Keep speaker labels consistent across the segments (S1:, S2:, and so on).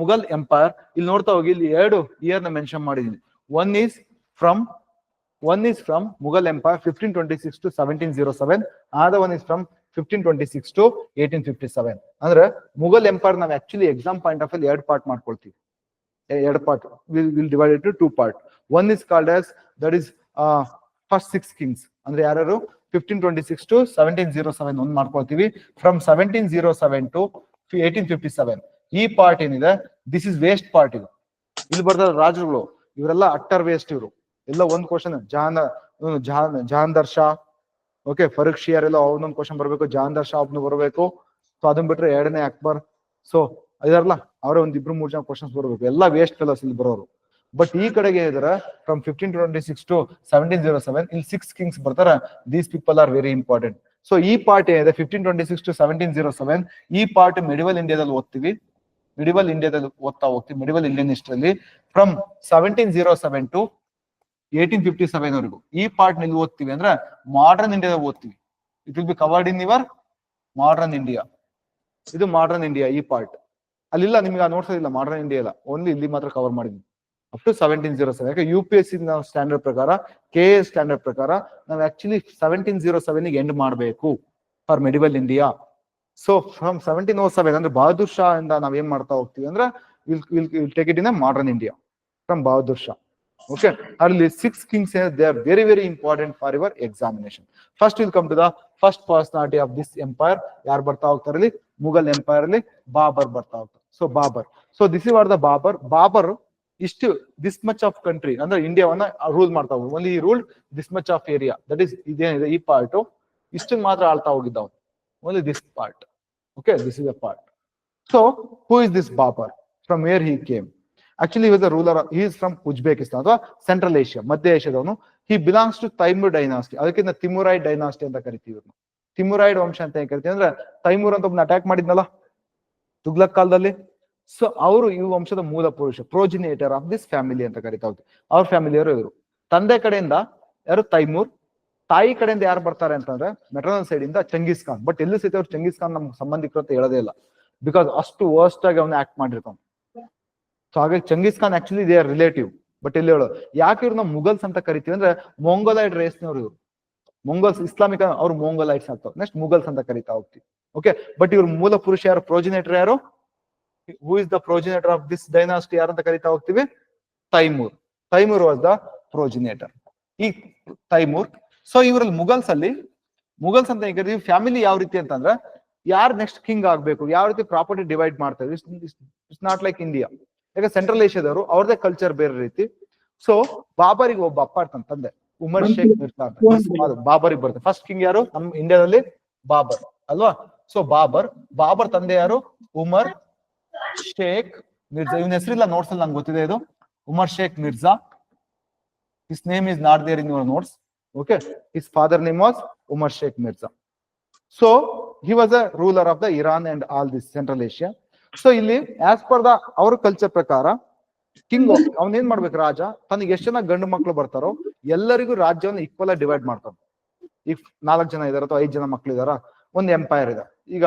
S1: Mughal empire ಇಲ್ಲಿ ನೋಡ್ತಾ ಹೋಗಿ, ಇಲ್ಲಿ ಎರಡು ಇಯರ್ನ ಮೆನ್ಷನ್ ಮಾಡಿದೀನಿ. One is from one is from Mughal empire fifteen twenty six to seventeen zero seven ಆದ one is from fifteen twenty six to eighteen fifty seven ಅಂದ್ರೆ ಮುಘಲ್ ಎಂಪೈರ್ ನಾವು ಆಕ್ಚುಲಿ ಎಕ್ಸಾಮ್ ಪಾಯಿಂಟ್ ಆಫ್ ಎರಡು part ಮಾಡ್ಕೊಳ್ತೀವಿ. ಎರಡು part will divide to two part one is called as that is first six kings ಅಂದ್ರೆ ಯಾರು fifteen twenty six to seventeen zero seven ಒಂದ್ ಮಾಡ್ಕೊಳ್ತೀವಿ. From seventeen zero seven to eighteen fifty seven ಈ part ಏನಿದೆ this is waste part ಇದು. ಇಲ್ಲಿ ಬರ್ತಾರೆ ರಾಜರುಗಳು, ಇವರೆಲ್ಲ ಅಟ್ಟರ್ ವೇಸ್ಟ್ ಇವರು. ಎಲ್ಲ ಒಂದ್ ಕ್ವಶನ್ ಜಾನ್ ಜಾನ್ ಜಹಾನ್ ಜಹಾನ್ದರ್ ಶಾ ಓಕೆ ಫರೂಕ್ ಶಿಯರ್ ಎಲ್ಲ ಅವನೊಂದು ಕ್ವಶನ್ ಬರ್ಬೇಕು ಜಾನ್ದರ್ ಶಾ ಒಬ್ನು ಬರಬೇಕು. ಸೊ ಅದನ್ನ ಬಿಟ್ರೆ ಎರಡನೇ ಅಕ್ಬರ್. ಸೊ ಇದಾರಲ್ಲ, ಅವರೇ ಒಂದ್ ಇಬ್ರು ಮೂರ್ ಜನ ಕ್ವಶನ್ಸ್ ಬರಬೇಕು. ಎಲ್ಲ ವೇಸ್ಟ್ ಫೆಲೋಸ್ ಇಲ್ಲಿ ಬರೋರು. ಬಟ್ ಈ ಕಡೆಗೆ ಇದಾರೆ from fifteen twenty six to seventeen zero seven ಇಲ್ಲಿ ಸಿಕ್ಸ್ ಕಿಂಗ್ಸ್ ಬರ್ತಾರೆ. These people are very important so ಈ ಪಾರ್ಟ್ ಏನಿದೆ fifteen twenty six to seventeen zero seven ಈ ಪಾರ್ಟ್ ಮೆಡಿವಲ್ ಇಂಡಿಯಾದಲ್ಲಿ ಓದ್ತೀವಿ. ಮಿಡಿವಲ್ ಇಂಡಿಯಾದಲ್ಲಿ ಓದ್ತಾ ಹೋಗ್ತೀವಿ. Medieval Indian ಹಿಸ್ಟ್ರಲ್ಲಿ from seventeen zero seven to eighteen fifty seven ವರೆಗೂ. ಈ ಪಾರ್ಟ್ನಲ್ಲಿ ಓದ್ತೀವಿ ಅಂದ್ರೆ ಮಾಡರ್ನ್ ಇಂಡಿಯಾದಲ್ಲಿ ಓದ್ತೀವಿ. It will be covered in your modern India ಇದು ಮಾಡರ್ನ್ ಇಂಡಿಯಾ ಈ ಪಾರ್ಟ್ ಅಲ್ಲಿಲ್ಲ, ನಿಮ್ಗೆ ಆ ನೋಡ್ಸೋದಿಲ್ಲ ಮಾಡರ್ನ್ ಇಂಡಿಯಾ ಇಲ್ಲ. ಓನ್ಲಿ ಇಲ್ಲಿ ಮಾತ್ರ ಕವರ್ ಮಾಡಿದ್ವಿ. Up to seventeen zero seven ಯಾಕೆ ಯು ಪಿ ಎಸ್ ಸಿ ನಾವು ಸ್ಟ್ಯಾಂಡರ್ಡ್ ಪ್ರಕಾರ ಕೆ ಎ ಸ್ಟ್ಯಾಂಡರ್ಡ್ ಪ್ರಕಾರ, ನಾವು actually seventeen zero seven end ಮಾಡಬೇಕು for medieval India so from seventeen O seven ಅಂದ್ರೆ ಬಹದ್ದೂರ್ ಶಾ ಇಂದ ನಾವ್ ಏನ್ ಮಾಡ್ತಾ ಹೋಗ್ತೀವಿ ಅಂದ್ರೆ will take it in modern India from Bahadur Shah okay ಅಲ್ಲಿ six kings they are very very important for your examination first will come to the first personality of this empire ಯಾರು ಬರ್ತಾ ಹೋಗ್ತಾರೆ ಇಲ್ಲಿ ಮುಘಲ್ ಎಂಪೈರ್ ಅಲ್ಲಿ ಬಾಬರ್ ಬರ್ತಾ ಹೋಗ್ತಾರೆ. So Babur so this is are the Babur Babur ಇಷ್ಟು this much of country ಅಂದ್ರೆ ಇಂಡಿಯಾವನ್ನ rule ಮಾಡ್ತಾ ಹೋಗಿ only rule this much of area that is ಇದೇನಿದೆ, ಈ ಪಾರ್ಟ್ ಇಷ್ಟನ್ ಮಾತ್ರ ಆಳ್ತಾ ಹೋಗಿದ್ದವ್ only this part okay this is a part so who is this Babur from where he came actually was a ruler he is from Uzbekistan ಅಥವಾ Central Asia ಮಧ್ಯ ಏಷ್ಯಾದವನು he belongs to Timur dynasty ಅದಕ್ಕಿಂತ Timurid dynasty ಅಂತ ಕರಿತೀವಿ ಇವ್ರನ್ನ. ತಿಮುರೈಡ್ ವಂಶ ಅಂತ ಏನ್ ಕರಿತೀವಿ ಅಂದ್ರೆ ತೈಮೂರ್ ಅಂತ ಒಬ್ಬನ ಅಟ್ಯಾಕ್ ಮಾಡಿದ್ನಲ್ಲ? ತುಗ್ಲಕ್ ಕಾಲದಲ್ಲಿ? ಸೊ ಅವರು ಈ ವಂಶದ ಮೂಲ ಪುರುಷ ಪ್ರೋಜಿನೇಟರ್ ಆಫ್ ದಿಸ್ ಫ್ಯಾಮಿಲಿ ಅಂತ ಕರಿತಾ ಹೋಗ್ತೀವಿ ಅವ್ರ ಫ್ಯಾಮಿಲಿಯವರು ಇವರು. ತಂದೆ ಕಡೆಯಿಂದ ಯಾರು? ತೈಮೂರ್ ತಾಯಿ ಕಡೆಯಿಂದ ಯಾರು ಬರ್ತಾರೆ ಅಂತಂದ್ರೆ ಮೆಟ್ರನಲ್ ಸೈಡ್ ಇಂದ ಚಂಗೀಸ್ ಖಾನ್. ಬಟ್ ಎಲ್ಲಿ ಸಹಿತ ಅವ್ರು ಚಂಗೀಸ್ ಖಾನ್ ನಮ್ಗೆ ಸಂಬಂಧಿಕರು ಅಂತ ಹೇಳೋದೇ ಇಲ್ಲ. ಬಿಕಾಸ್ ಅಷ್ಟು ವರ್ಸ್ಟ್ ಆಗಿ ಅವ್ನ ಆಕ್ಟ್ ಮಾಡಿರ್ತಾನೆ. ಸೊ ಹಾಗಾಗಿ Genghis Khan actually they are relative but ಇಲ್ಲಿ ಹೇಳೋ, ಯಾಕೆ ಇವ್ರನ್ನ ಮುಗಲ್ಸ್ ಅಂತ ಕರಿತೀವಿ ಅಂದ್ರೆ ಮೊಂಗೋಲೈಡ್ ರೇಸ್ನವ್ರು ಇವ್ರು. ಮೊಂಗೋಲ್ಸ್ ಇಸ್ಲಾಮಿಕ್ ಅವ್ರು ಮೊಂಗೋಲೈಡ್ಸ್ ಆಗ್ತಾವ್. ನೆಕ್ಸ್ಟ್ ಮುಗಲ್ಸ್ ಅಂತ ಕರಿತಾ ಹೋಗ್ತೀವಿ. ಓಕೆ ಬಟ್ ಇವ್ರ ಮೂಲ ಪುರುಷ ಯಾರು? ಪ್ರೋಜಿನೇಟರ್ ಯಾರು? Who is the progenitor of this dynasty ಯಾರು ಅಂತ ಕರಿತಾ ಹೋಗ್ತೀವಿ? Timur Timur was the progenitor ಈ ತೈಮೂರ್ ಸೊ ಇವರಲ್ಲಿ ಮುಗಲ್ಸ್ ಅಲ್ಲಿ ಮುಗಲ್ಸ್ ಅಂತ ಕರಿತೀವಿ ಫ್ಯಾಮಿಲಿ ಯಾವ ರೀತಿ ಅಂತಂದ್ರೆ ಯಾರು ನೆಕ್ಸ್ಟ್ ಕಿಂಗ್ ಆಗ್ಬೇಕು ಯಾವ ರೀತಿ ಪ್ರಾಪರ್ಟಿ ಡಿವೈಡ್ ಮಾಡ್ತಾರೆ ಇಟ್ಸ್ ನಾಟ್ ಲೈಕ್ ಇಂಡಿಯಾ ಯಾಕಂದ್ರೆ ಸೆಂಟ್ರಲ್ ಏಷ್ಯಾದವರು ಅವ್ರದೇ ಕಲ್ಚರ್ ಬೇರೆ ರೀತಿ. ಸೊ ಬಾಬರಿಗೆ ಒಬ್ಬ ಅಪ್ಪ ಇರ್ತಾನೆ ತಂದೆ. ಉಮರ್ ಶೇಖ್ ಮಿರ್ಜಾ ಅಂತ ಬಾಬರಿಗೆ ಬರುತ್ತೆ. ಫಸ್ಟ್ ಕಿಂಗ್ ಯಾರು? ನಮ್ ಇಂಡಿಯಾದಲ್ಲಿ ಬಾಬರ್ ಅಲ್ವಾ? ಸೊ ಬಾಬರ್ ಬಾಬರ್ ತಂದೆ ಯಾರು? ಉಮರ್ ಶೇಖ್ ಮಿರ್ಜಾ ಇವನ ಹೆಸರಿಲ್ಲ ನೋಟ್ಸ್ ಅಲ್ಲಿ ನಂಗೆ ಗೊತ್ತಿದೆ ಇದು. Umar Shaikh Mirza is name is not there in your notes okay his father name was Umar Shaikh Mirza So, he was a ruler of the Iran and all this Central Asia so ಇಲ್ಲಿ as per the ಅವ್ರ culture ಪ್ರಕಾರ king ಏನ್ ಮಾಡ್ಬೇಕು, ರಾಜ? ತನಗೆ ಎಷ್ಟು ಜನ ಗಂಡು ಮಕ್ಳು ಬರ್ತಾರೋ, ಎಲ್ಲರಿಗೂ ರಾಜ್ಯವನ್ನ ಈಕ್ವಲ್ ಆಗಿ ಡಿವೈಡ್ ಮಾಡ್ತಾನೆ. ಈಗ ನಾಲ್ಕು ಜನ ಇದಾರೆ ಅಥವಾ ಐದು ಜನ ಮಕ್ಳು ಇದಾರ, ಒಂದು ಎಂಪೈರ್ ಇದೆ. ಈಗ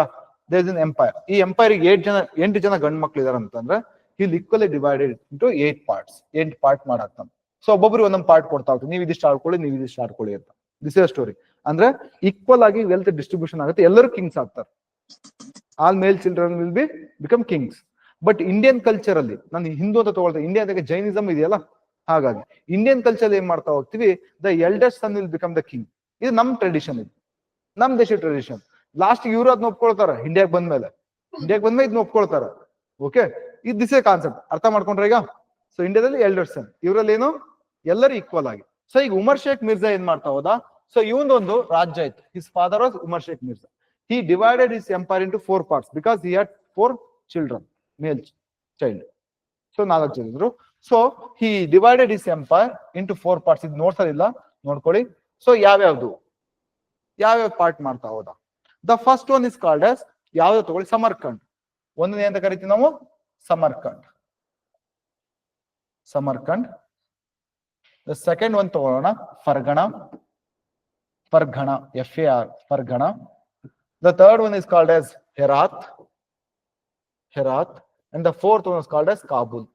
S1: ದೇರ್ ಇನ್ ಎಂಪೈರ್ ಈ ಎಂಪೈರ್ ಏಟ್ ಜನ, ಎಂಟು ಜನ ಗಂಡು ಮಕ್ಳು ಇದಾರೆ ಅಂತಂದ್ರೆ ಇಲ್ಲಿ equally divided into eight parts ಎಂಟ್ ಪಾರ್ಟ್ ಮಾಡಾಕ್ತಾನೆ. ಸೊ ಒಬ್ಬೊಬ್ರು ಒಂದೊಂದು ಪಾರ್ಟ್ ಕೊಡ್ತಾ ಹೋಗ್ತೀವಿ ನೀವು ಇದಿಷ್ಟು ಆಡ್ಕೊಳ್ಳಿ, ನೀವು ಇದಿಷ್ಟು ಆಡ್ಕೊಳ್ಳಿ ಅಂತ. ದಿಸ್ ಇಸ್ ಸ್ಟೋರಿ ಅಂದ್ರೆ ಈಕ್ವಲ್ ಆಗಿ ವೆಲ್ತ್ ಡಿಸ್ಟ್ರಿಬ್ಯೂಷನ್ ಆಗುತ್ತೆ. ಎಲ್ಲರೂ ಕಿಂಗ್ಸ್ ಆಗ್ತಾರೆ. All male children will be become kings but Indian culture ಅಲ್ಲಿ, ನಾನು ಹಿಂದೂ ಅಂತ ತಗೊಳ್ತೇನೆ. ಇಂಡಿಯಾದಾಗ ಜೈನಿಸಮ್ ಇದೆಯಲ್ಲ? ಹಾಗಾಗಿ. ಇಂಡಿಯನ್ ಕಲ್ಚರ್ ಏನ್ ಮಾಡ್ತಾ ಹೋಗ್ತೀವಿ? The eldest son will become the king ಇದು ನಮ್ ಟ್ರೆಡಿಷನ್ ಇದು. ನಮ್ ದೇಶ ಟ್ರೆಡಿಷನ್ ಲಾಸ್ಟ್ ಇವ್ರು ಅದನ್ನ ಒಪ್ಕೊಳ್ತಾರ. ಇಂಡಿಯಾಗ್ ಬಂದ್ಮೇಲೆ. ಇಂಡಿಯಾಗ್ ಬಂದ್ಮೇಲೆ ಇದನ್ನ ಒಪ್ಕೊಳ್ತಾರ. ಓಕೆ ಇದು ದಿಸ್ ಎ ಕಾನ್ಸೆಪ್ಟ್ ಅರ್ಥ ಮಾಡ್ಕೊಂಡ್ರೆ ಈಗ? ಸೊ ಇಂಡಿಯಾದಲ್ಲಿ ಎಲ್ಡರ್ ಸನ್ ಇವರಲ್ಲಿ ಏನು? ಎಲ್ಲರೂ ಈಕ್ವಲ್ ಆಗಿ. ಸೊ ಈಗ ಉಮರ್ ಶೇಖ್ ಮಿರ್ಜಾ ಏನ್ ಮಾಡ್ತಾ ಹೋದ? ಸೊ ಇವನೊಂದು ರಾಜ್ಯ ಇತ್ತು his father was Umar Shaikh Mirza. He divided his empire into four parts because he had four children male child so ನಾಲ್ಕು ಜನ ಇದ್ರು. So he divided is empire into four parts ಇದು ನೋಡ್ಸೋದಿಲ್ಲ ನೋಡ್ಕೊಳ್ಳಿ. ಸೊ ಯಾವ್ಯಾವ್ದು? ಯಾವ್ಯಾವ ಪಾರ್ಟ್ ಮಾಡ್ತಾ ಹೋದ? The first one is called as ಯಾವ್ದು ತಗೊಳ್ಳಿ? ಸಮರ್ಕಂಡ್ ಒಂದನೇ ಅಂತ ಕರಿತೀವಿ ನಾವು? ಸಮರ್ಕಂಡ್ ಸಮರ್ಕಂಡ್ ಸೆಕೆಂಡ್ ಒನ್ ತಗೊಳ್ಳೋಣ Fergana Fergana F A R Fergana The third one is called as Herat. Herat. and the fourth one was called as Kabul.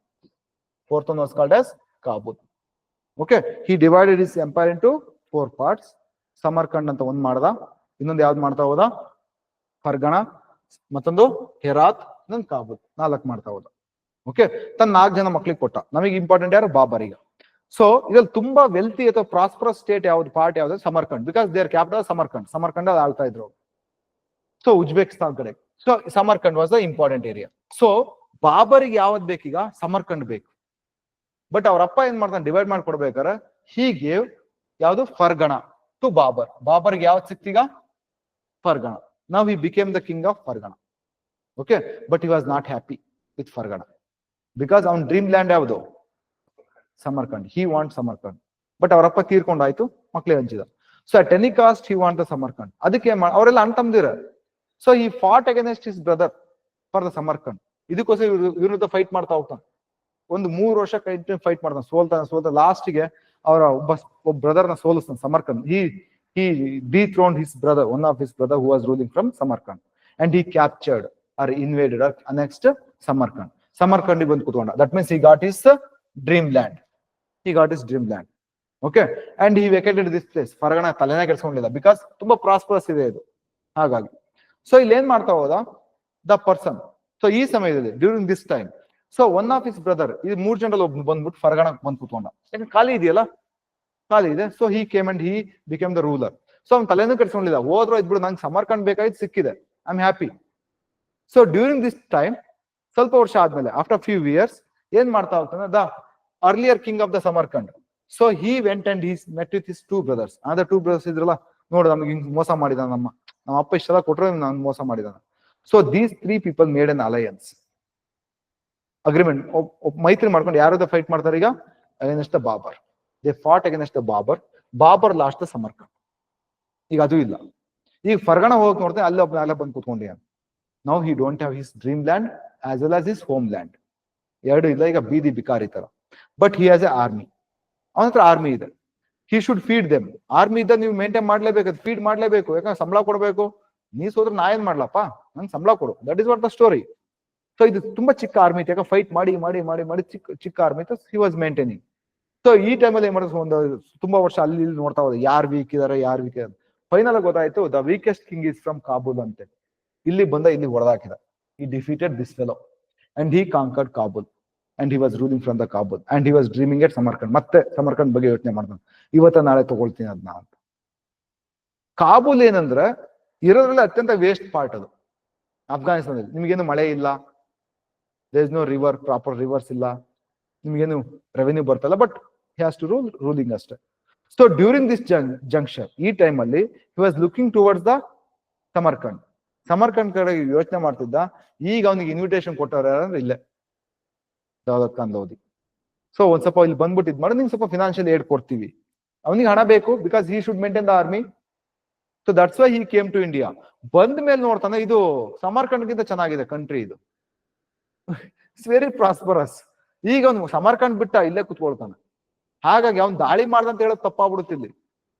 S1: Fourth one was called as Kabul. Okay, he divided his empire into four parts. Samarkand ಅಂತ ಒಂದ್ ಮಾಡ್ದ ಇನ್ನೊಂದು ಯಾವ್ದು ಮಾಡ್ತಾ ಹೋದ ಫರ್ಗಣ ಮತ್ತೊಂದು ಹೆರಾತ್ ಇನ್ನೊಂದು ಕಾಬೂಲ್ ನಾಲ್ಕು ಮಾಡ್ತಾ ಹೋದ ಓಕೆ ತನ್ನ ನಾಲ್ಕು ಜನ ಮಕ್ಳಿಗೆ ಕೊಟ್ಟ ನಮಗೆ ಇಂಪಾರ್ಟೆಂಟ್ ಯಾರು ಬಾಬರಿಗೆ ಸೊ ಇದ್ರಲ್ಲಿ ತುಂಬಾ ವೆಲ್ತಿ ಅಥವಾ ಪ್ರಾಸ್ಪರಸ್ ಸ್ಟೇಟ್ ಯಾವ್ದು ಪಾರ್ಟ್ ಯಾವ್ದು Samarkand because their capital Samarkand Samarkand ಅದು ಆಳ್ತಾ ಇದ್ರು. ಸೊ ಉಜ್ಬೇಕಿಸ್ತಾನ್ ಕಡೆ. So Samarkand was the important area so ಬಾಬರಿಗೆ ಯಾವ್ದು ಬೇಕೀಗ? ಸಮರ್ಕಂಡ್ ಬೇಕು. ಬಟ್ ಅವ್ರ ಅಪ್ಪ ಏನ್ ಮಾಡ್ತಾನೆ? ಡಿವೈಡ್ ಮಾಡ್ಕೊಡ್ಬೇಕಾರೆ ಹೀಗೆ ಯಾವ್ದು? ಫರ್ಗಣ ಟು ಬಾಬರ್ ಬಾಬರ್ಗೆ ಯಾವ್ದು ಸಿಕ್ತೀಗ? Fergana now he became the king of Fergana okay but he was not happy with Fergana because ಅವ್ನ ಡ್ರೀಮ್ ಲ್ಯಾಂಡ್ ಯಾವುದು? ಸಮರ್ಕಂಡ್ ಹಿ ವಾಂಟ್ ಸಮರ್ಕಂಡ್ ಬಟ್ ಅವರಪ್ಪ ತೀರ್ಕೊಂಡಾಯ್ತು ಮಕ್ಳಿಗೆ ಹಂಚಿದ. So at any cost he want the Samarkand ಅದಕ್ಕೆ ಅವರೆಲ್ಲ ಅಣ್ತಂದಿರ so he fought against his brother for the Samarkand ಇದಕ್ಕೋಸ್ಕರ ವಿರುದ್ಧ ಫೈಟ್ ಮಾಡ್ತಾ ಹೋಗ್ತಾನೆ. ಒಂದು ಮೂರು ವರ್ಷ ಕಂಟಿನ್ಯೂ ಫೈಟ್ ಮಾಡ್ತಾನೆ. ಸೋಲ್ತಾನೆ ಸೋಲ್ತಾ ಲಾಸ್ಟ್ಗೆ ಅವರ ಒಬ್ಬ ಒಬ್ಬ ಬ್ರದರ್ನ ಸೋಲಿಸ್ತಾನೆ Samarkand he he dethrone his brother one of his brother who was ruling from Samarkand and he captured or invaded next Samarkand ಸಮರ್ಕಂಡಿಗೆ ಬಂದು ಕುತ್ಕೊಂಡ. That means he got his dreamland got his dreamland okay and he vacated this place Fergana ತಲೆನೇ ಕೆಡ್ಸ್ಕೊಂಡಿಲ್ಲ. Because ತುಂಬಾ prosperous ಇದೆ ಇದು. ಹಾಗಾಗಿ. So ಇಲ್ಲಿ ಏನ್ ಮಾಡ್ತಾ ಹೋದ? ದ ಪರ್ಸನ್ ಸೊ ಈ ಸಮಯದಲ್ಲಿ during this time so one of his brother ಇದು ಮೂರ್ ಜನರಲ್ಲಿ ಒಬ್ಬ ಬಂದ್ಬಿಟ್ಟು ಫರ್ಗಣ ಬಂದ್ ಕುತ್ಕೊಂಡ. ಯಾಕಂದ್ರೆ ಖಾಲಿ ಇದೆಯಲ್ಲ? ಖಾಲಿ ಇದೆ. So he came and he became the ruler so ಅವ್ನ ತಲೆನೂ ಕೆಡ್ಸ್ಕೊಂಡಿಲ್ಲ. ಹೋದ್ರು ಇದ್ಬಿಡು ನಂಗೆ ಸಮರ್ಕಂಡ್ ಬೇಕಾಯ್ತು, ಸಿಕ್ಕಿದೆ. I am happy so during this time ಸ್ವಲ್ಪ ವರ್ಷ ಆದ್ಮೇಲೆ ಆಫ್ಟರ್ ಫ್ಯೂ ಇಯರ್ಸ್ ಏನ್ ಮಾಡ್ತಾ ಹೋಗ್ತಾನೆ? The earlier king of the Samarkand so he went and he's met with his two brothers ಅಂದ್ರೆ ಟೂ ಬ್ರದರ್ಸ್ ಇದ್ರಲ್ಲ, ನೋಡು ನಮ್ಗೆ ಹಿಂಗ್ ಮೋಸ ಮಾಡಿದ ನಮ್ಮ ನಮ್ಮ ಅಪ್ಪ ಇಷ್ಟೆಲ್ಲ ಕೊಟ್ರೆ ನಾನು ಮೋಸ ಮಾಡಿದಾನ. So these three people made an alliance agreement ಮೈತ್ರಿ ಮಾಡ್ಕೊಂಡು ಯಾರದ ಫೈಟ್ ಮಾಡ್ತಾರೆ ಈಗ? Against the Babur they fought against the Babur Babur lost the Samarkand ಈಗ ಅದು ಇಲ್ಲ. ಈಗ ಫರ್ಗಣ ಹೋಗಕ್ ನೋಡ್ತೇನೆ ಅಲ್ಲಿ ಒಬ್ಬ ಅಲ್ಲ ಬಂದು ಕೂತ್ಕೊಂಡಿ now he don't have his dreamland as well as his homeland ಎರಡು ಇಲ್ಲ ಈಗ ಬೀದಿ ಬಿಕಾರಿ ತರ. But he has a army ಅವನ ಹತ್ರ ಆರ್ಮಿ ಇದೆ. He should feed them army ಇದ್ದ ನೀವು ಮೇಂಟೈನ್ ಮಾಡ್ಲೇಬೇಕು ಫೀಡ್ ಮಾಡ್ಲೇಬೇಕು. ಯಾಕಂದ್ರೆ ಸಂಬಳ ಕೊಡಬೇಕು. ನೀ ಸೋದ್ರೆ ನಾ ಏನ್ ಮಾಡ್ಲಪ್ಪ? ನಂಗೆ ಸಂಬಳ ಕೊಡು. That is what the story so ಇದು ತುಂಬಾ ಚಿಕ್ಕ ಆರ್ಮಿ ಇತ್ತು. ಯಾಕಂದ್ರೆ ಫೈಟ್ ಮಾಡಿ ಮಾಡಿ ಮಾಡಿ ಮಾಡಿ ಚಿಕ್ಕ ಚಿಕ್ಕ ಆರ್ಮಿ ಇತ್ತು. ಹಿ ವಾಸ್ ಮೇಂಟೈನಿಂಗ್ ಸೊ ಈ ಟೈಮಲ್ಲಿ ಏನ್ ಮಾಡಿದ್ರು? ಒಂದು ತುಂಬಾ ವರ್ಷ ಅಲ್ಲಿ, ಇಲ್ಲಿ ನೋಡ್ತಾ ಹೋದ. ಯಾರ್ ವೀಕ್ ಇದಾರೆ, ಯಾರ್ ವೀಕ್ ಇದಾರೆ. ಫೈನಲ್ ಗೊತ್ತಾಯ್ತು the weakest king is from Kabul ಅಂತೆ. ಇಲ್ಲಿ ಬಂದ, ಇಲ್ಲಿ ಹೊಡೆದಾಕಿದ. He defeated this fellow and he conquered Kabul and he was ruling from the Kabul and he was dreaming at Samarkand ಮತ್ತೆ ಸಮರ್ಕಂಡ್ ಬಗ್ಗೆ ಯೋಚನೆ ಮಾಡ್ತಾನೆ ಇವತ್ತ ನಾಳೆ ತಗೊಳ್ತೀನಿ ಅದನ್ನ ಅಂತ. ಕಾಬೂಲ್ ಏನಂದ್ರೆ, ಇರೋದ್ರಲ್ಲಿ ಅತ್ಯಂತ ವೇಸ್ಟ್ ಪಾರ್ಟ್ ಅದು. ಅಫ್ಘಾನಿಸ್ತಾನದಲ್ಲಿ. ನಿಮಗೇನು ಮಳೆ ಇಲ್ಲ? There is no river proper rivers ಇಲ್ಲ. ನಿಮಗೇನು ರೆವೆನ್ಯೂ ಬರ್ತಲ್ಲ but has to rule ruling ಅಷ್ಟೇ. ಸೊ ಡ್ಯೂರಿಂಗ್ ದಿಸ್ ಜಂಕ್ಷನ್ ಈ ಟೈಮ್ ಅಲ್ಲಿ he was looking towards the Samarkand Samarkand ಕಡೆ ಯೋಚನೆ ಮಾಡ್ತಿದ್ದ, ಈಗ ಅವನಿಗೆ ಇನ್ವಿಟೇಷನ್ ಕೊಟ್ಟವ್ರು ಯಾರಂದ್ರೆ ಇಲ್ಲೇ. ದೌಲತ್ ಖಾನ್ ಲೋಧಿ ಸೊ ಒಂದ್ ಸ್ವಲ್ಪ ಇಲ್ಲಿ ಬಂದ್ಬಿಟ್ಟು ಇದ್ ಮಾಡಿ ನಿಮ್ಗೆ ಸ್ವಲ್ಪ ಫಿನಾನ್ಷಿಯಲ್ ಏಡ್ ಕೊಡ್ತೀವಿ. ಅವನಿಗೆ ಹಣ ಬೇಕು because he should maintain the army so that's why he came to India ಬಂದ ಮೇಲೆ ನೋಡ್ತಾನೆ ಇದು ಸಮರ್ಖಂಡ್ಗಿಂತ ಚೆನ್ನಾಗಿದೆ ಕಂಟ್ರಿ ಇದು. ಇಟ್ಸ್ ವೆರಿ ಪ್ರಾಸ್ಪರಸ್ ಈಗ ಅವ್ನು ಸಮರ್ಕಂಡ್ ಬಿಟ್ಟ ಇಲ್ಲೇ ಕುತ್ಕೊಳ್ತಾನೆ. ಹಾಗಾಗಿ ಅವ್ನು ದಾಳಿ ಮಾಡ್ದಂತ ಹೇಳೋದು ತಪ್ಪಾಗ್ಬಿಡುತ್ತಿಲ್ಲಿ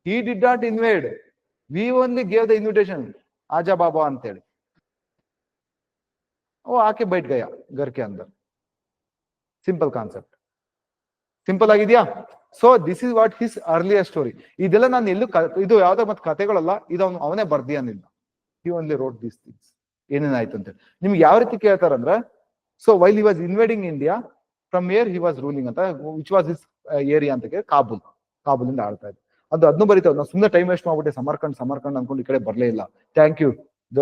S1: he did not invade we only gave the invitation Azha ಬಾಬಾ ಅಂತೇಳಿ. ಓ, ಆಕೆ ಬೈಟ್ ಗಯ, ಗರ್ಕೆ ಅಂದರ್ ಸಿಂಪಲ್ ಕಾನ್ಸೆಪ್ಟ್ ಸಿಂಪಲ್ ಆಗಿದ್ಯಾ? So this is what his earlier story ಇದೆಲ್ಲ ನಾನು ಎಲ್ಲೂ ಇದು ಯಾವ್ದೋ ಮತ್ತೆ ಕಥೆಗಳಲ್ಲ ಇದು ಅವನು, ಅವನೇ ಅನ್ನಿಲ್ಲ he only wrote these things ಏನೇನಾಯ್ತು ಅಂತ ನಿಮ್ಗೆ ಯಾವ ರೀತಿ ಕೇಳ್ತಾರಂದ್ರೆ so while he was invading India from here he was ruling ಅಂತ ವಿಚ್ ವಾಸ್ ಇಸ್ ಏರಿಯಾ ಅಂತ ಕೇಳಿ ಕಾಬೂಲ್ ಇಂದ ಆಳ್ತಾ ಇದ್ದೆ. ಅದು ಅದನ್ನು ಬರೀತಾ ನಾವು ಸುಮ್ಮನೆ ಟೈಮ್ ವೇಸ್ಟ್ ಮಾಡ್ಬಿಟ್ಟೆ ಸಮರ್ಕಂಡ್ ಸಮರ್ಕಂಡ್ ಅನ್ಕೊಂಡು ಈ ಕಡೆ ಬರಲೇ ಇಲ್ಲ. ಥ್ಯಾಂಕ್ ಯು ದ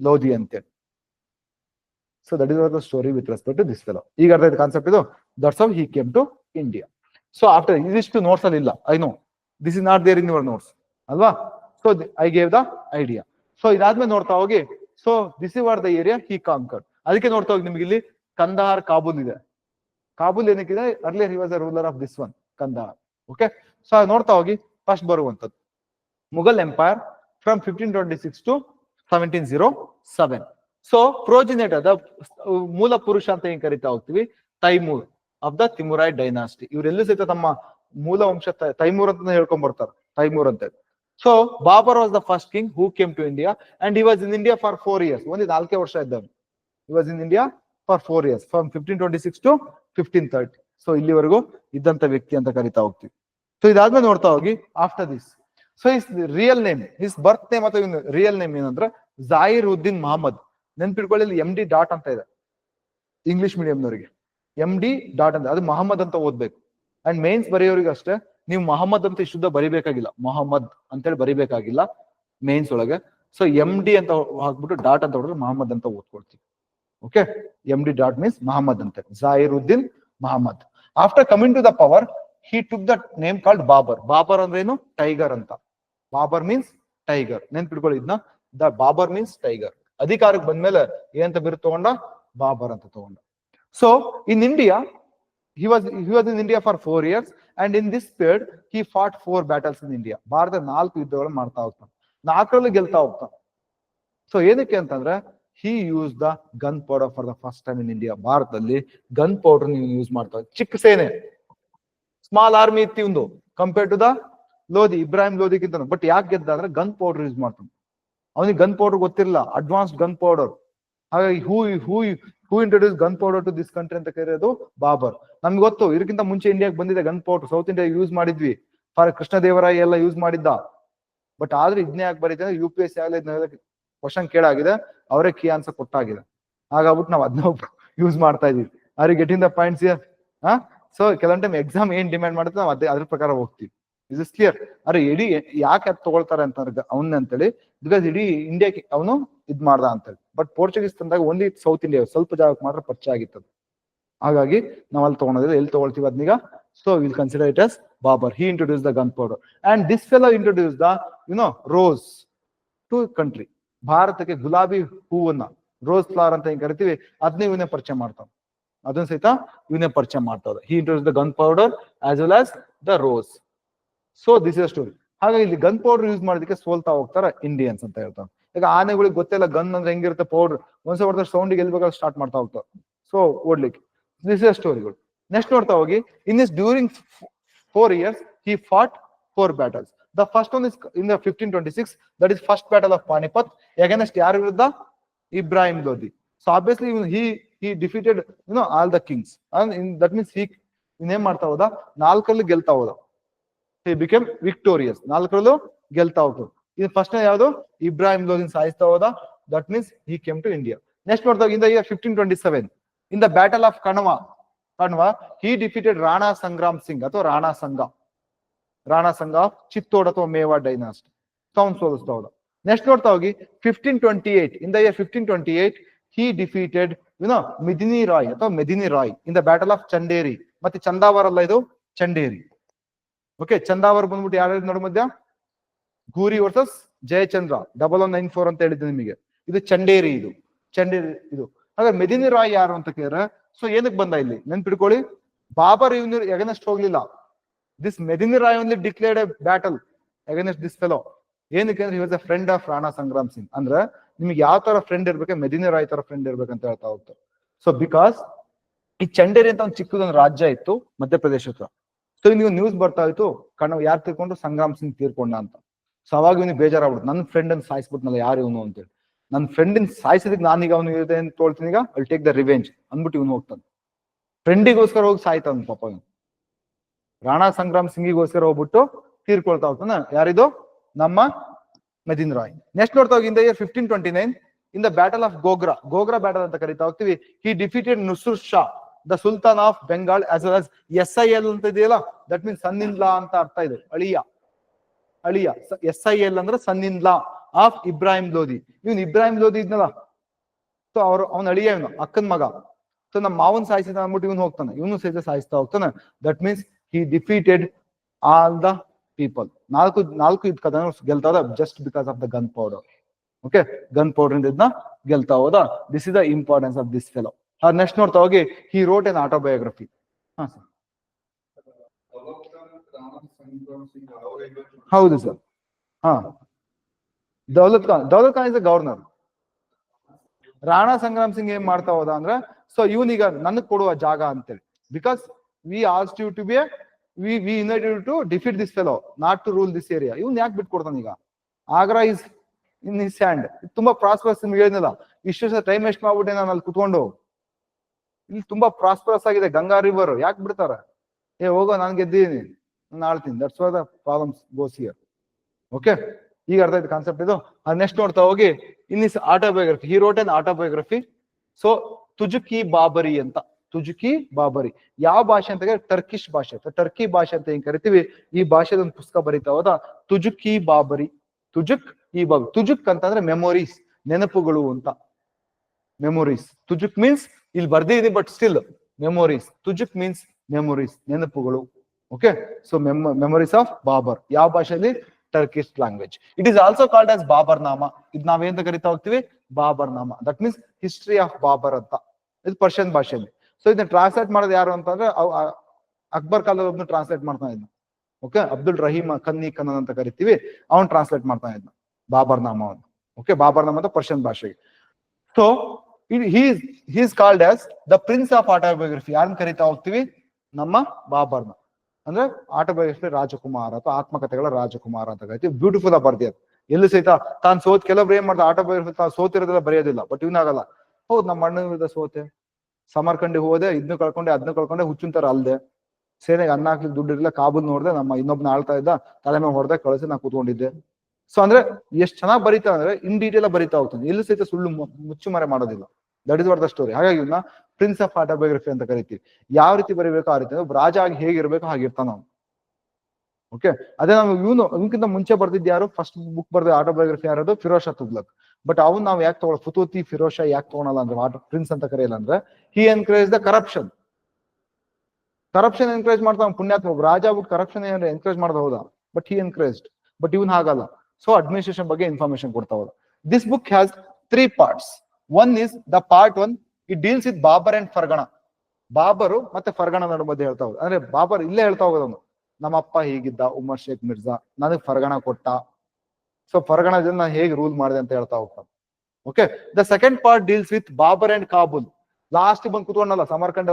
S1: ಲೋಧಿ ಅಂತೇಳಿ so that is the story with respect to this fellow ಈಗ ಅರ್ಥ ಆಯ್ತು ಕಾನ್ಸೆಪ್ಟ್ ಇದು? That's how he came to India so after ಇದಿಷ್ಟು ನೋಟ್ಸ್ ಅಲ್ಲಿ ಇಲ್ಲ. I know this is not there in your notes ಅಲ್ವಾ? So I gave the idea so ಇದಾದ್ಮೇಲೆ ನೋಡ್ತಾ ಹೋಗಿ. So this is what the area he conquered ಅದಕ್ಕೆ ನೋಡ್ತಾ ಹೋಗಿ ನಿಮ್ಗೆ ಇಲ್ಲಿ ಕಂದಹಾರ್ ಕಾಬೂಲ್ ಇದೆ. Kabul ಏನಕ್ಕಿದೆ? Earlier he was ruler of this one Kandahar okay so ನೋಡ್ತಾ ಹೋಗಿ. ಫಸ್ಟ್ ಬರುವಂತದ್ದು. Mughal empire from fifteen twenty six to seventeen zero seven so progenitor ಅದ ಮೂಲ ಪುರುಷ ಅಂತ ಏನ್ ಕರಿತಾ ಹೋಗ್ತೀವಿ? Timur of the Timurid dynasty ಇವರೆಲ್ಲೂ ಸಹಿತ ತಮ್ಮ ಮೂಲ ವಂಶ ತೈಮೂರ್ ಅಂತ ಹೇಳ್ಕೊಂಡ್ ಬರ್ತಾರೆ. ತೈಮೂರ್ ಅಂತ so Babur was the first king who came to India and he was in India for four years ಒಂದು ನಾಲ್ಕೇ ವರ್ಷ ಇದ್ದವನು he was in India for four years from fifteen twenty six to fifteen thirty so ಇಲ್ಲಿವರೆಗೂ ಇದ್ದಂತ ವ್ಯಕ್ತಿ ಅಂತ ಕರಿತಾ ಹೋಗ್ತೀವಿ. ಸೊ ಇದಾದ್ಮೇಲೆ ನೋಡ್ತಾ ಹೋಗಿ after this so his real name his birth name ಅಥವಾ ರಿಯಲ್ ನೇಮ್ ಏನಂದ್ರೆ ಜಾಹಿರ್ ಉದ್ದೀನ್ ಮಹಮ್ಮದ್ ನೆನ್ಪಿಟ್ಕೊಳ್ಳಿ ಇಲ್ಲಿ ಎಂ ಡಿ ಡಾಟ್ ಅಂತ ಇದೆ. ಇಂಗ್ಲಿಷ್ ಮೀಡಿಯಂನವರಿಗೆ ಎಂ ಡಿ ಡಾಟ್ ಅಂತ, ಅದು ಮಹಮ್ಮದ್ ಅಂತ ಓದ್ಬೇಕು. ಅಂಡ್ ಮೇನ್ಸ್ ಬರೆಯೋರಿಗೆ ಅಷ್ಟೇ, ನೀವು ಮಹಮ್ಮದ್ ಅಂತ ಶುದ್ಧ ಬರಿಬೇಕಾಗಿಲ್ಲ. ಮೊಹಮ್ಮದ್ ಅಂತೇಳಿ ಬರಿಬೇಕಾಗಿಲ್ಲ ಮೇನ್ಸ್ ಒಳಗೆ. ಸೊ ಎಂ ಡಿ ಅಂತ ಹಾಕ್ಬಿಟ್ಟು ಡಾಟ್ ಅಂತ ಹೊಡೆದ್ರೆ ಮಹಮ್ಮದ್ ಅಂತ ಓದ್ಕೊಳ್ತೀವಿ. Okay M D dot means Muhammad ಅಂತ. Zahiruddin Muhammad after coming to the power he took the name called Babur Babur ಅಂದ್ರೆ ಏನು? ಟೈಗರ್ ಅಂತ. ಬಾಬರ್ ಮೀನ್ಸ್ ಟೈಗರ್ ನೆನ್ಪಿಟ್ಕೊಳ್ಳಿ ಇದನ್ನ ದ ಬಾಬರ್ ಮೀನ್ಸ್ ಟೈಗರ್ ಅಧಿಕಾರಕ್ಕೆ ಬಂದ್ಮೇಲೆ ಏನಂತ ಬಿರು ತಗೊಂಡ? ಬಾಬರ್ ಅಂತ ತಗೊಂಡ. So in India he was he was in India for four years and in this period he fought four battles in India Bharat ನಾಲ್ಕು ಯುದ್ಧಗಳು ಮಾಡ್ತಾ ಹೋಗ್ತಾನೆ ನಾಲ್ಕರಲ್ಲಿ ಗೆಲ್ತಾ ಹೋಗ್ತಾನೆ ಸೊ ಏನಕ್ಕೆ ಅಂತಂದ್ರೆ he use the gunpowder for the first time in India ಭಾರತದಲ್ಲಿ gunpowder ನೀವು ಯೂಸ್ ಮಾಡ್ತಾ ಚಿಕ್ಕ ಸೇನೆ. ಸ್ಮಾಲ್ ಆರ್ಮಿ ಇತ್ತು compare to the Lodi Ibrahim ಲೋಧಿಗಿಂತ but ಯಾಕೆ ಗೆದ್ದ ಅಂದ್ರೆ ಗನ್ ಪೌಡರ್ ಯೂಸ್ ಮಾಡ್ತಾನೆ. ಅವನಿಗೆ ಗನ್ ಪೌಡರ್ ಗೊತ್ತಿರಲಿಲ್ಲ ಅಡ್ವಾನ್ಸ್ ಗನ್ ಪೌಡರ್ ಹಾಗಾಗಿ who who who introduce gunpowder to this country ಅಂತ ಕರೆಯೋದು ಬಾಬರ್. ನಮ್ಗೆ ಗೊತ್ತು, ಇದಕ್ಕಿಂತ ಮುಂಚೆ ಇಂಡಿಯಾಗೆ ಬಂದಿದೆ gunpowder south India use ಮಾಡಿದ್ವಿ. ಫಾರ್ ಕೃಷ್ಣದೇವರಾಯ ಎಲ್ಲ ಯೂಸ್ ಮಾಡಿದ್ದ. ಬಟ್ ಆದ್ರೆ ಇದನ್ನೇ ಯಾಕೆ ಬರೀತಾರೆ ಯು ಪಿ ಎಸ್ ಆಗಲಿ ಕ್ವಶನ್ ಕೇಳಾಗಿದೆ, ಅವರೇ ಕೀ ಆನ್ಸರ್ ಕೊಟ್ಟಾಗಿದೆ. ಹಾಗಾಗ್ಬಿಟ್ಟು ನಾವು ಅದನ್ನ ಯೂಸ್ ಮಾಡ್ತಾ ಇದೀವಿ ಆರ್ ಗೆಟಿಂಗ್ ದ ಪಾಯಿಂಟ್ಸ್ ಹಾ? ಸೊ ಕೆಲವೊಂದು ಟೈಮ್ ಎಕ್ಸಾಮ್ ಏನ್ ಡಿಮ್ಯಾಂಡ್ ಮಾಡುತ್ತೆ ನಾವು ಅದೇ, ಅದ್ರ ಪ್ರಕಾರ ಹೋಗ್ತೀವಿ. ಇಸ್ ಇಸ್ ಕ್ಲಿಯರ್ ಅರೆ ಇಡೀ ಯಾಕೆ ಅದು ತಗೊಳ್ತಾರೆ ಅಂತ ಅವನ್ನ ಅಂತೇಳಿ ಬಿಕಾಸ್ ಇಡೀ ಇಂಡಿಯಾಕ್ಕೆ ಅವನು ಇದ್ ಮಾಡ್ದ ಅಂತೇಳಿ. ಬಟ್ ಪೋರ್ಚುಗೀಸ್ ತಂದಾಗ ಒಂದೇ ಸೌತ್ ಇಂಡಿಯಾ ಸ್ವಲ್ಪ ಜಾಗಕ್ಕೆ ಮಾತ್ರ ಪರಿಚಯ ಆಗಿತ್ತು. ಹಾಗಾಗಿ ನಾವ್ ಅಲ್ಲಿ ತಗೊಂಡಿದ್ರೆ ಎಲ್ಲಿ ತಗೊಳ್ತೀವಿ ಅದನ್ನೀಗ so will consider it as Babur he introduce the gunpowder and this fellow introduce the you know rose to country ಭಾರತಕ್ಕೆ ಗುಲಾಬಿ ಹೂವನ್ನ ರೋಸ್ ಫ್ಲವರ್ ಅಂತ ಏನ್ ಕರಿತೀವಿ ಅದನ್ನ ಇವನೇ ಪರಿಚಯ ಮಾಡ್ತಾವ ಅದನ್ನ ಸಹಿತ ಇವನೇ ಪರಿಚಯ ಮಾಡ್ತಾವ he introduce the gunpowder as well as the rose so this is story ಹಾಗಾಗಿ ಇಲ್ಲಿ ಗನ್ ಪೌಡರ್ ಯೂಸ್ ಮಾಡೋದಕ್ಕೆ ಸೋಲ್ತಾ ಹೋಗ್ತಾರ ಇಂಡಿಯನ್ಸ್ ಅಂತ ಹೇಳ್ತಾರೆ. ಈಗ ಆನೆಗಳಿಗೆ ಗೊತ್ತಿಲ್ಲ ಗನ್ ಅಂದ್ರೆ ಹೆಂಗಿರುತ್ತೆ ಪೌಡರ್ ಒಂದ್ಸಲ ಬರ್ತಾರೆ ಸೌಂಡಿಗೆ ಎಲ್ಲಿ ಬೇಕಾದ್ರೆ ಸ್ಟಾರ್ಟ್ ಮಾಡ್ತಾ ಹೋಗ್ತಾರೆ. ಸೊ ಓಡ್ಲಿಕ್ಕೆ. ದಿಸ್ ಇಸ್ ಸ್ಟೋರಿಗಳು ನೆಕ್ಸ್ಟ್ ನೋಡ್ತಾ ಹೋಗಿ. In his during four years he fought four battles the first one is in the fifteen twenty six that is first battle of Panipat against ಯಾರ ವಿರುದ್ಧ? Ibrahim Lodi so obviously he he defeated you know all the kings that means he ಇನ್ನೇನ್ ಮಾಡ್ತಾ ಹೋದ? ನಾಲ್ಕಲ್ಲಿ ಗೆಲ್ತಾ ಹೋದ. ಹಿ became victorious ನಾಲ್ಕರಲ್ಲೂ ಗೆಲ್ತಾ ಹೋಗ್ತು ಇದು first ಯಾವುದು? ಇಬ್ರಾಹಿಂ ಲೋದಿನ್ ಸಾಯಿಸ್ತಾ ಹೋದ. That means he came to India next ನೋಡಿದಾಗ ಇಂದ ಈಗ fifteen twenty seven in the battle of Khanwa Khanwa he defeated Rana Sangram Singh ಅಥವಾ ರಾಣಾ ಸಂಘ ರಾಣಾ ಸಂಘ ಆಫ್ ಚಿತ್ತೋಡ್ ಅಥವಾ ಮೇವಾ ಡೈನಾಸ್ಟ್ ಅವನ್ ಸೋಲಿಸ್ತಾ ಹೋದ. ನೆಕ್ಸ್ಟ್ ನೋಡ್ತಾ ಹೋಗಿ fifteen twenty eight in the year fifteen twenty eight he defeated you know Medini Rai ಅಥವಾ Medini Rai in the battle of Chanderi ಮತ್ತೆ ಚಂದಾವರ್ ಅಲ್ಲ ಇದು? ಚಂಡೇರಿ ಓಕೆ ಚಂದಾವರ್ ಬಂದ್ಬಿಟ್ಟು ಯಾರು ನೋಡಿ ಮಧ್ಯ? Ghori versus Jayachandra double one nine four ಅಂತ ಹೇಳಿದ್ದೆ ನಿಮಗೆ. ಇದು ಚಂಡೇರಿ ಇದು. ಚಂಡೇರಿ ಇದು. ಹಾಗಾದ್ರೆ ಮೆದಿನಿ ರಾಯ್ ಯಾರು ಅಂತ ಕೇಳಿದ್ರೆ ಸೊ ಏನಕ್ಕೆ ಬಂದ ಇಲ್ಲಿ? ನೆನ್ಪಿಡ್ಕೊಳ್ಳಿ ಬಾಬರ್ ಇವನು ಎಗನೆಸ್ಟ್ ಹೋಗ್ಲಿಲ್ಲ. This Medini Rai only declared a battle against this fellow ಏನಕ್ಕೆ ಅಂದ್ರೆ ಇವಾಗ ಫ್ರೆಂಡ್ ಆಫ್ ರಾಣಾ ಸಂಗ್ರಾಮ್ ಸಿಂಗ್ ಅಂದ್ರೆ ನಿಮ್ಗೆ ಯಾವ ತರ ಫ್ರೆಂಡ್ ಇರ್ಬೇಕು? ಮೆದಿನಿ ರಾಯ್ ತರ ಫ್ರೆಂಡ್ ಇರ್ಬೇಕಂತ ಹೇಳ್ತಾ ಹೋಗ್ತಾರೆ. ಸೊ ಬಿಕಾಸ್ ಈ ಚಂಡೇರಿ ಅಂತ ಒಂದು ಚಿಕ್ಕದೊಂದು ರಾಜ್ಯ ಇತ್ತು ಮಧ್ಯಪ್ರದೇಶ ಹತ್ರ. ಸೊ ನೀವು ನ್ಯೂಸ್ ಬರ್ತಾ ಇತ್ತು ಕಣ್ಣ ಯಾರು ತೀರ್ಕೊಂಡು ಸಂಗ್ರಾಮ್ ಸಿಂಗ್ ತೀರ್ಕೊಂಡ ಅಂತ. ಸೊ ಅವಾಗ ಇವನಿಗೆ ಬೇಜಾರಾಗ್ಬಿಡ್ತು. ನನ್ನ ಫ್ರೆಂಡ್ ಅನ್ನು ಸಾಯಿಸ್ಬಿಟ್ನಲ್ಲ ಯಾರು ಇವನು ಅಂತೇಳಿ ನನ್ನ ಫ್ರೆಂಡಿನ ಸಾಯಿಸಿದಕ್ಕೆ ನಾನೀಗ ಅವನು ಇದೆ ಅಂತ ತೋಳ್ತೀನಿ ಈಗ ಅಲ್ ಟೇಕ್ ದ ರಿವೆಂಜ್ ಅಂದ್ಬಿಟ್ಟು ಇವನು ಹೋಗ್ತಾನೆ. ಫ್ರೆಂಡಿಗೋಸ್ಕರ ಹೋಗಿ ಸಾಯ್ತಾನ ಪಾಪ ಇವನು. ರಾಣಾ ಸಂಗ್ರಾಮ್ ಸಿಂಗಿಗೋಸ್ಕರ ಹೋಗ್ಬಿಟ್ಟು ತೀರ್ಕೊಳ್ತಾ ಹೋಗ್ತಾನ. ಯಾರಿದು? ನಮ್ಮ ನದಿನ್ ರಾಯ್. ನೆಕ್ಸ್ಟ್ ನೋಡ್ತಾ ಹೋಗಿ ಇಂದ year fifteen twenty nine in the battle of Ghaghra Ghaghra battle ಅಂತ ಕರಿತಾ ಹೋಗ್ತೀವಿ he defeated Nusrat Shah the sultan of Bengal as well as S I L ಅಂತ ಇದೆಯಲ್ಲ that means son in law ಅಂತ ಅರ್ಥ ಇದೆ. ಅಳಿಯ ಅಳಿಯ ಎಸ್ ಐ ಎಲ್ ಅಂದ್ರೆ son in law of Ibrahim Lodi ಇವನ್ ಇಬ್ರಾಹಿಂ ಲೋಧಿ ಇದ್ನಲ್ಲ ಸೊ ಅವ್ರು, ಅವ್ನ ಅಳಿಯ ಇವನು, ಅಕ್ಕನ ಮಗ. ಸೊ ನಮ್ಮ ಮಾವನ್ ಸಾಯಿಸಿದ ಅಂದ್ಬಿಟ್ಟು ಇವನು ಹೋಗ್ತಾನೆ, ಇವನು ಸಹಿತ ಸಾಯಿಸ್ತಾ ಹೋಗ್ತಾನೆ. That means he defeated all the people ನಾಲ್ಕು ನಾಲ್ಕು ಇದ್ ಕದ ಗೆಲ್ತಾ ಹೋದ just because of the gun powder okay gun powder ಇಂದ ಇದನ್ನ ಗೆಲ್ತಾ ಹೋದ. This is the importance of this fellow next ನೋಡ್ತಾ ಹೋಗಿ ಹಿ ರೋಟ್ ಎನ್ ಆಟೋಬಯೋಗ್ರಫಿ ಹಾ ಸರ್ ಹೌದು ಸರ್ ಹಾ. ದೌಲತ್ ಖಾನ್ ದೌಲತ್ ಖಾನ್ ಇಸ್ ಗವರ್ನರ್ ರಾಣಾ ಸಂಗ್ರಾಮ್ ಸಿಂಗ್ ಏನ್ ಮಾಡ್ತಾ ಹೋದ ಅಂದ್ರೆ ಸೊ ಇವನೀಗ ನನಗ್ ಕೊಡುವ ಜಾಗ ಅಂತೇಳಿ. Because we asked you to be we we united to defeat this fellow not to rule this area ಇವ್ನ ಯಾಕೆ ಬಿಟ್ಕೊಡ್ತಾನೆ ಈಗ? Agra is in his hand ತುಂಬಾ ಪ್ರಾಸ್ಪರ್ಸ್ ನಿಮ್ಗೆ ಹೇಳಿದ್ನಲ್ಲ. ಇಷ್ಟು ಟೈಮ್ ವೇಸ್ಟ್ ಮಾಡ್ಬಿಟ್ಟೆ ನಾನು ಅಲ್ಲಿ ಕುತ್ಕೊಂಡು. ಇಲ್ಲಿ ತುಂಬಾ ಪ್ರಾಸ್ಪರಸ್ ಆಗಿದೆ, ಗಂಗಾ ರಿವರ್ ಯಾಕೆ ಬಿಡ್ತಾರ? ಏ, ಹೋಗೋ, ನಾನು ಗೆದ್ದೀನಿ ನಾನು ಆಳ್ತೀನಿ. That's what the problems goes here okay ಈಗ ಅರ್ಥ ಆಯ್ತು ಕಾನ್ಸೆಪ್ಟ್ ಇದು. ನೆಕ್ಸ್ಟ್ ನೋಡ್ತಾ ಹೋಗಿ. In his autobiography he wrote an autobiography so Tuzuki Baburi ಅಂತ. ತುಜುಕಿ ಬಾಬರಿ. ಯಾವ ಭಾಷೆ ಅಂತ ಟರ್ಕಿಶ್ ಭಾಷೆ. ಟರ್ಕಿ ಭಾಷೆ ಅಂತ ಏನ್ ಕರಿತೀವಿ? ಈ ಭಾಷೆದ ಒಂದು ಪುಸ್ತಕ ಬರೀತಾ ಹೋದ. ತುಜುಕಿ ಬಾಬರಿ. ತುಜುಕ್, ಈ ಬಾಬ್ ತುಜುಕ್ ಅಂತಂದ್ರೆ ಮೆಮೊರೀಸ್ ನೆನಪುಗಳು ಅಂತ. ಮೆಮೊರೀಸ್ ತುಜುಕ್ ಮೀನ್ಸ್ ಇಲ್ಲಿ ಬರ್ದಿದ್ದೀನಿ but still memories Tuzuk means memories ನೆನಪುಗಳು. Okay so memories of Babur ಯಾವ ಭಾಷೆಯಲ್ಲಿ? Turkish language it is also called as Babur Nama ಇದು ನಾವೇಂತ ಕರಿತಾ ಹೋಗ್ತೀವಿ? Babur Nama that means history of Babur ಅಂತ. ಇದು ಪರ್ಷಿಯನ್ ಭಾಷೆಯಲ್ಲಿ. ಸೊ ಇದನ್ನ ಟ್ರಾನ್ಸ್ಲೇಟ್ ಮಾಡೋದು ಯಾರು ಅಂತಂದ್ರೆ ಅಕ್ಬರ್ ಕಾಲದ ಟ್ರಾನ್ಸ್ಲೇಟ್ ಮಾಡ್ತಾ ಇದ್ನ. ಓಕೆ ಅಬ್ದುಲ್ ರಹೀಮ್ ಕನ್ನಿ ಕನ್ನನ್ ಅಂತ ಕರಿತೀವಿ. ಅವನು ಟ್ರಾನ್ಸ್ಲೇಟ್ ಮಾಡ್ತಾ ಇದ್ನ. ಬಾಬರ್ ನಾಮವನ್ನು ಓಕೆ ಬಾಬರ್ ನಾಮ ಅಂತ ಪರ್ಷಿಯನ್ ಭಾಷೆಗೆ. So he's he's called as the prince of autobiography ಯಾರನ್ನ ಕರಿತಾ ಹೋಗ್ತೀವಿ? ನಮ್ಮ ಬಾಬರ್ನ ಅಂದ್ರೆ ಆಟೋಬಯೋಗ್ರಫಿ ರಾಜಕುಮಾರ ಅಥವಾ ಆತ್ಮಕಥೆಗಳ ರಾಜಕುಮಾರ ಅಂತ ಕರಿತೀವಿ. ಬ್ಯೂಟಿಫುಲ್ ಆ ಬರ್ದಿ ಅದು ಎಲ್ಲಿ ಸಹಿತ ತಾನು ಸೋತ್ ಕೆಲವೊಬ್ರು ಏನ್ ಮಾಡ್ತಾರೆ ಆಟೋಬಯೋಗ್ರಫಿ ತಾನು ಸೋತಿರೋದೆಲ್ಲ ಬರೆಯೋದಿಲ್ಲ. ಬಟ್ ಇವನಾಗಲ್ಲ ಹೌದು, ನಮ್ಮ ಅಣ್ಣನ ವಿರುದ್ಧ ಸೋತೆ. ಸಮರ್ಕಂಡಿಗೆ ಹೋದೆ ಇದನ್ನು ಕಳ್ಕೊಂಡೆ ಅದನ್ನ ಕಳ್ಕೊಂಡೆ ಹುಚ್ಚಿನ ತರ ಅಲ್ದೆ. ಸೇನೆಗೆ ಅನ್ನ ಹಾಕ್ಲಿಕ್ಕೆ ದುಡ್ಡು ಇರಲಿಲ್ಲ, ಕಾಬೂಲ್ ನೋಡ್ದೆ, ನಮ್ಮ ಇನ್ನೊಬ್ನ ಆಳ್ತಾ ಇದ್ದ, ತಲೆ ಮೇಲೆ ಹೊಡೆದೆ ಕಳಿಸಿ ನಾ ಕೂತ್ಕೊಂಡಿದ್ದೆ. ಸೊ ಅಂದ್ರೆ ಎಷ್ಟ್ ಚೆನ್ನಾಗಿ ಬರೀತಾ ಅಂದ್ರೆ ಇನ್ ಡೀಟೇಲ್ ಬರೀತಾ ಹೋಗ್ತಾನೆ. ಎಲ್ಲಿ ಸಹಿತ ಸುಳ್ಳು ಮುಚ್ಚುಮರೆ ಮಾಡೋದಿಲ್ಲ. That is what the story ಹಾಗಾಗಿ ಇವನ್ನ ಪ್ರಿನ್ಸ್ ಆಫ್ ಆಟೋಬಯೋಗ್ರಫಿ ಅಂತ ಕರಿತೀವಿ. ಯಾವ ರೀತಿ ಬರೀಬೇಕು ಆ ರೀತಿ ಅಂದ್ರೆ ರಾಜ ಆಗಿ ಹೇಗಿರ್ಬೇಕು ಹಾಗಿರ್ತಾನ ಅವನು. ಓಕೆ ಅದೇ ನಾವು ಇವನು, ಇವನ್ಕಿಂತ ಮುಂಚೆ ಬರ್ದಿದ್ದು ಯಾರು? ಫಸ್ಟ್ ಬುಕ್ ಬರ್ದ ಆಟೋಬಯೋಗ್ರಫಿ ಯಾರದು? ಫಿರೋಷಾ ತುಗ್ಲಕ್ ಬಟ್ ಅವ್ನು ನಾವು ಯಾಕೆ ತಗೊಳ ಫುತೂತಿ ಫಿರೋಷಾ ಯಾಕೆ ತಗೊಳಲ್ಲ ಅಂದ್ರೆ ಆಟೋ ಪ್ರಿನ್ಸ್ ಅಂತ ಕರೆಯಲ್ಲ ಅಂದ್ರೆ he encourage the corruption corruption encourage ಮಾಡ್ತಾವ್ ಪುಣ್ಯಾತ್ಮ. ರಾಜ ಬಿಟ್ಟು ಕರಪ್ಷನ್ ಏನಾದ್ರೆ ಎನ್ಕರೇಜ್ ಮಾಡ್ದ ಹೌದಾ? ಬಟ್ ಹಿ ಎನ್ಕರೇಜ್ಡ್ ಬಟ್ ಇವನ್ ಹಾಗಲ್ಲ. ಸೊ ಅಡ್ಮಿನಿಸ್ಟ್ರೇಷನ್ ಬಗ್ಗೆ ಇನ್ಫಾರ್ಮೇಶನ್ ಕೊಡ್ತಾ this book has three parts one is the part one it deals with Babur and Fergana Babur ಮತ್ತೆ ಫರ್ಗಣ ನಡು ಮಧ್ಯೆ ಹೇಳ್ತಾ ಹೋಗುದು ಅಂದ್ರೆ ಬಾಬರ್ ಇಲ್ಲೇ ಹೇಳ್ತಾ ಹೋಗೋದವನು ನಮ್ಮಪ್ಪ ಹೀಗಿದ್ದ, ಉಮರ್ ಶೇಖ್ ಮಿರ್ಜಾ, ನನಗ್ ಫರ್ಗಣ ಕೊಟ್ಟ. ಸೊ ಫರ್ಗಣ ನಾನು ಹೇಗೆ ರೂಲ್ ಮಾಡಿದೆ ಅಂತ ಹೇಳ್ತಾ ಹೋಗ್ತಾನೆ. Okay the second part deals with Babur and Kabul last ಬಂದು ಕುತ್ಕೊಂಡಲ್ಲ ಸಮರ್ಕಂಡ್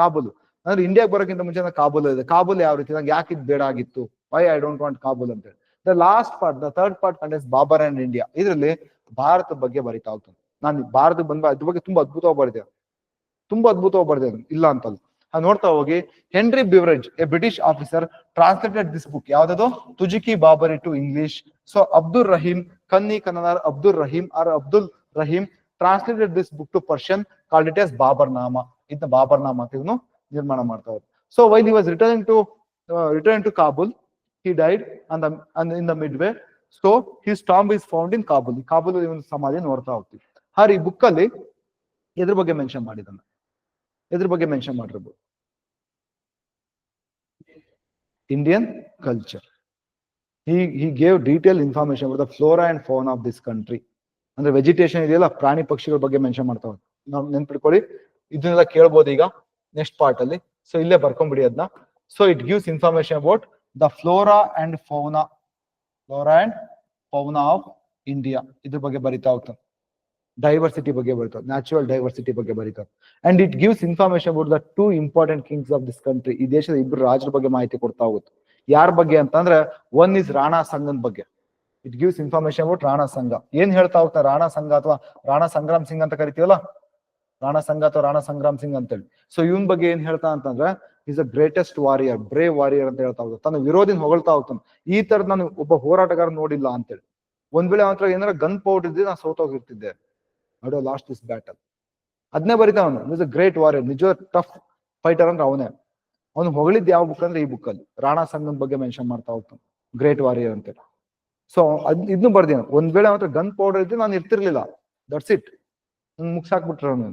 S1: ಕಾಬೂಲ್ ಅಂದ್ರೆ ಇಂಡಿಯಾಗೆ ಬರೋಕ್ಕಿಂತ ಮುಂಚೆ ಕಾಬೂಲ್ ಇದೆ. ಕಾಬೂಲ್ ಯಾವ ರೀತಿ? ನಂಗೆ ಯಾಕೆ ಬೇಡ ಆಗಿತ್ತು? Why I don't want Kabul ಅಂತ ಹೇಳಿ. The last part the third part contains Babur and India ಇದರಲ್ಲಿ ಭಾರತ ಬಗ್ಗೆ ಬರಿತಾ ಹೋಗ್ತಾನೆ. ನಾನು ಭಾರತ ಬಂದ ಇದ್ರ ಬಗ್ಗೆ ತುಂಬಾ ಅದ್ಭುತವಾಗಿ ಬರೆದೆ ತುಂಬಾ ಅದ್ಭುತವಾಗಿ ಬರೆದೆ ಇಲ್ಲ ಅಂತಲ್ಲ. ನೋಡ್ತಾ ಹೋಗಿ Henry Beveridge a British officer translated this book ಯಾವ್ದದು? Tuzuki Baburi to English. So Abdul Rahim ಕನ್ನಿ Kannada Abdul Rahim or Abdul Rahim translated this book to Persian called it as Babur Nama ಇದನ್ನ ಬಾಬರ್ ನಾಮ ಅಂತ ಇವನು ನಿರ್ಮಾಣ ಮಾಡ್ತಾ ಇದ್ರು. So while he was return to return to Kabul he died and, in the mid way so his tomb is found in Kabul Kabul ಇವನ್ ಸಮಾಧಿ ನೋಡ್ತಾ ಹೋಗ್ತೀವಿ. ಹಾರಿ ಈ ಬುಕ್ ಅಲ್ಲಿ ಎದ್ರ ಬಗ್ಗೆ ಮೆನ್ಷನ್ ಮಾಡಿದಾನೆ ಎದ್ರ ಬಗ್ಗೆ ಮೆನ್ಷನ್ ಮಾಡಿರ್ಬೋದು? Indian culture he he gave detail information the flora and fauna of this country. ಅಂದ್ರೆ ವೆಜಿಟೇಷನ್ ಇದೆಯಲ್ಲ, ಪ್ರಾಣಿ ಪಕ್ಷಿಗಳ ಬಗ್ಗೆ ಮೆನ್ಷನ್ ಮಾಡ್ತಾ ನಾವು ನೆನ್ಪಿಟ್ಕೊಳ್ಳಿ, ಇದನ್ನೆಲ್ಲ ಕೇಳ್ಬೋದು ಈಗ ನೆಕ್ಸ್ಟ್ ಪಾರ್ಟ್ ಅಲ್ಲಿ. ಸೊ ಇಲ್ಲೇ ಬರ್ಕೊಂಡ್ಬಿಡಿ ಅದನ್ನ so it gives information about the flora and fauna flora and fauna of India ಇದ್ರ ಬಗ್ಗೆ ಬರಿತಾ ಹೋಗ್ತಾನೆ. ಡೈವರ್ಸಿಟಿ ಬಗ್ಗೆ ಬರೀತಾರೆ ನ್ಯಾಚುರಲ್ ಡೈವರ್ಸಿಟಿ ಬಗ್ಗೆ ಬರೀತಾರೆ and it gives information about the two important kings of this country ಈ ದೇಶದ ಇಬ್ಬರು ರಾಜರ ಬಗ್ಗೆ ಮಾಹಿತಿ ಕೊಡ್ತಾ ಹೋಗುತ್ತೆ. ಯಾರ ಬಗ್ಗೆ ಅಂತಂದ್ರೆ ಒನ್ ಇಸ್ ರಾಣಾ ಸಂಘನ್ ಬಗ್ಗೆ. It gives information about Rana Sanga ಏನ್ ಹೇಳ್ತಾ ಹೋಗ್ತಾರೆ ರಾಣಾ ಸಂಘ ಅಥವಾ ರಾಣಾ ಸಂಗ್ರಾಮ್ ಸಿಂಗ್ ಅಂತ ಕರಿತೀವಲ್ಲ? ರಾಣಾ ಸಂಘ ಅಥವಾ ರಾಣಾ ಸಂಗ್ರಾಮ್ ಸಿಂಗ್ ಅಂತೇಳಿ. ಸೊ ಇವನ್ ಬಗ್ಗೆ ಏನ್ ಹೇಳ್ತಾ ಅಂತಂದ್ರೆ is a greatest warrior brave warrior ಅಂತ ಹೇಳ್ತಾ ಹೋಗ್ತಾನೆ. ತನ್ನ ವಿರೋಧಿನ ಹೊಗಳ್ತಾ ಹೋಗ್ತಾನೆ. ಈ ತರದ್ ನಾನು ಒಬ್ಬ ಹೋರಾಟಗಾರ ನೋಡಿಲ್ಲ ಅಂತೇಳಿ. ಒಂದ್ ವೇಳೆ ಮಾತ್ರ ಏನಾರ ಗನ್ ಪೌಡರ್ ಇದ್ರೆ ನಾನು ಸೋತೋಗಿರ್ತಿದ್ದೆ. I do lost this battle ಅದನ್ನೇ ಬರೀತಾ ಅವನು ಇಸ್ ಅ ಗ್ರೇಟ್ ವಾರಿಯರ್ ನಿಜ ಟಫ್ ಫೈಟರ್ ಅಂದ್ರೆ ಅವನೇ. ಅವನು ಹೊಗಳಿದ್ದು ಯಾವ ಬುಕ್ ಅಂದ್ರೆ ಈ ಬುಕ್ ಅಲ್ಲಿ. ರಾಣಾ ಸಂಗಮ್ ಬಗ್ಗೆ ಮೆನ್ಷನ್ ಮಾಡ್ತಾ ಹೋಗ್ತಾನೆ. ಗ್ರೇಟ್ ವಾರಿಯರ್ ಅಂತೇಳಿ ಸೊ ಅದ್ ಇದನ್ನು ಬರ್ದೇನು ಒಂದ್ ವೇಳೆ ಮಾತ್ರ ಗನ್ ಪೌಡರ್ ಇದ್ರೆ ನಾನು ಇರ್ತಿರ್ಲಿಲ್ಲ. ದಟ್ಸ್ ಇಟ್ ಮುಗ್ಸಾಕ್ಬಿಟ್ರ ಅವನು.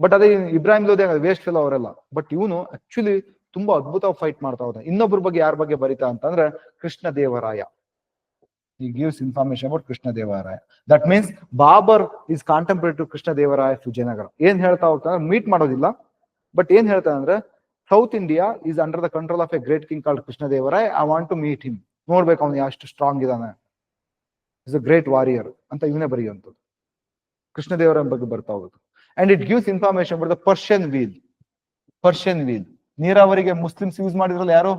S1: ಬಟ್ ಅದೇ ಇಬ್ರಾಹಿಂ ಲೋಧಿ ವೇಸ್ಟ್ ಫೆಲೋ ಅವರೆಲ್ಲ. ಬಟ್ ಇವನು ಆಕ್ಚುಲಿ ತುಂಬಾ ಅದ್ಭುತವಾಗಿ ಫೈಟ್ ಮಾಡ್ತಾ ಹೋದ. ಇನ್ನೊಬ್ಬರ ಬಗ್ಗೆ ಯಾರ ಬಗ್ಗೆ ಬರಿತಾ ಅಂತಂದ್ರೆ Krishna Devaraya about Krishna Devaraya that means Babur is contemporary to Krishna Devaraya Vijayanagara ಏನ್ ಹೇಳ್ತಾ ಹೋಗ್ತಾ ಮೀಟ್ ಮಾಡೋದಿಲ್ಲ. ಬಟ್ ಏನ್ ಹೇಳ್ತಾನೆ ಅಂದ್ರೆ South India is under the control of a great king called Krishna Devaraya I want to meet him ನೋಡ್ಬೇಕು ಅವ್ನು ಎಷ್ಟು ಸ್ಟ್ರಾಂಗ್ ಇದಾನೆ. ಇಸ್ ಅ ಗ್ರೇಟ್ ವಾರಿಯರ್ ಅಂತ ಇವನೇ ಬರೆಯುವಂಥದ್ದು. ಕೃಷ್ಣದೇವರ ಬಗ್ಗೆ ಬರ್ತಾ ಹೋಗುತ್ತೆ and it gives information but the Persian wheel Persian wheel ನೀರಾವರಿಗೆ ಮುಸ್ಲಿಮ್ಸ್ ಯೂಸ್ ಮಾಡಿದ್ರಲ್ಲ ಯಾರು?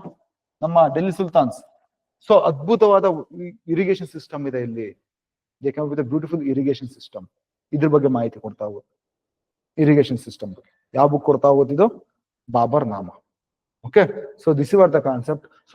S1: ನಮ್ಮ ಡೆಲ್ಲಿ ಸುಲ್ತಾನ್ಸ್ ಸೊ ಅದ್ಭುತವಾದ ಇರಿಗೇಷನ್ ಸಿಸ್ಟಮ್ ಇದೆ ಇಲ್ಲಿ. They come with beautiful irrigation system ಇದ್ರ ಬಗ್ಗೆ ಮಾಹಿತಿ ಕೊಡ್ತಾ ಹೋಗುತ್ತೆ ಇರಿಗೇಷನ್ ಸಿಸ್ಟಮ್ ಬಗ್ಗೆ. ಯಾವ ಬುಕ್ ಕೊಡ್ತಾ ಹೋಗುತ್ತಿದ್ದು Babur Nama. Okay so this ಇವರ್ the concept so